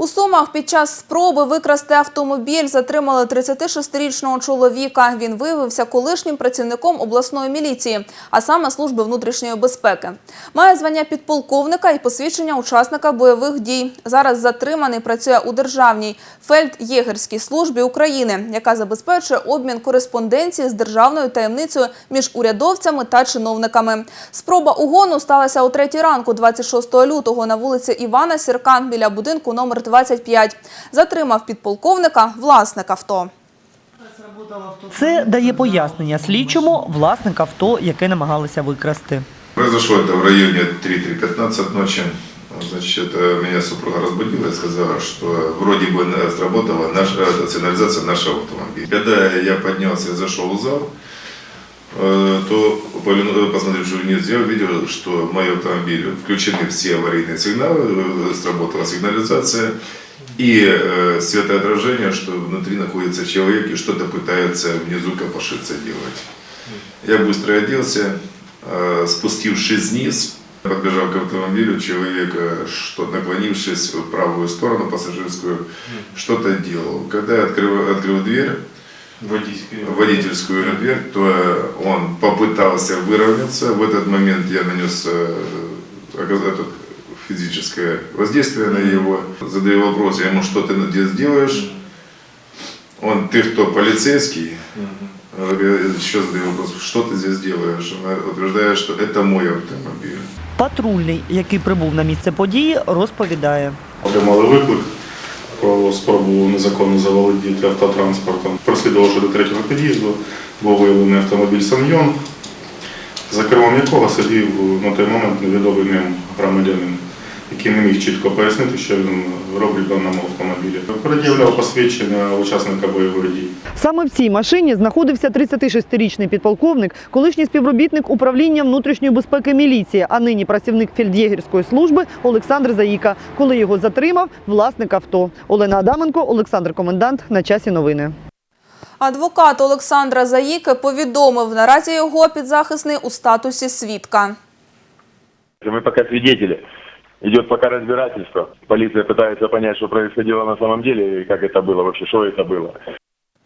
У Сумах під час спроби викрасти автомобіль затримали 36-річного чоловіка. Він виявився колишнім працівником обласної міліції, а саме служби внутрішньої безпеки. Має звання підполковника і посвідчення учасника бойових дій. Зараз затриманий працює у державній фельд'єгерській службі України, яка забезпечує обмін кореспонденції з державною таємницею між урядовцями та чиновниками. Спроба угону сталася о третій ранку, 26 лютого, на вулиці Івана Сірка біля будинку номер 25. Затримав підполковника власник авто. Це дає пояснення слідчому власник авто, яке намагалися викрасти. Произошло это в районе 3-3.15 ночи. Значит, э, меня супруга разбудила и сказала, что вроде бы на- сработала наша э, сигнализация нашего автомобиля. Когда я поднялся и зашел в зал, э, то поглянув- посмотревши вниз, я увидел, что в мой автомобиль включены все аварийные сигналы, э, сработала сигнализация и э, светоотражение, что внутри находится человек и что-то пытается внизу копошиться делать. Я быстро оделся, э, спустившись вниз, подбежал к автомобилю, человек, э, что наклонившись в правую сторону пассажирскую, что-то делал. Когда я открыл, открыл дверь, Водительскую. водительскую дверь, то э, он попытался выровняться. В этот момент я нанес э, оказ- этот, физическое воздействие на его. Задаю вопрос, я ему, что ты здесь делаешь? Он, ты кто, полицейский? Мгм. Я еще задаю вопрос, что ты здесь делаешь? Она утверждает, что это мой автомобиль. Патрульний, який прибув на місце події, розповідає. Отримали виклик про спробу незаконно заволодіти автотранспортом. Прослідувавши до третього під'їзду, був виявлений автомобіль Самйон, за кермом якого сидів на той момент невідомий ним громадянин, який не міг чітко пояснити, що він робить в даному автомобілі. Пред'являв посвідчення учасника бойових дій. Саме в цій машині знаходився 36-річний підполковник, колишній співробітник управління внутрішньої безпеки міліції, а нині працівник фельд'єгерської служби Олександр Заїка, коли його затримав власник авто. Олена Адаменко, Олександр Комендант. На часі новини. Адвокат Олександра Заїки повідомив, наразі його підзахисний у статусі свідка. Мы пока свидетели Идет пока разбирательство. Полиция пытается понять, что происходило на самом деле и как это было вообще, что это было.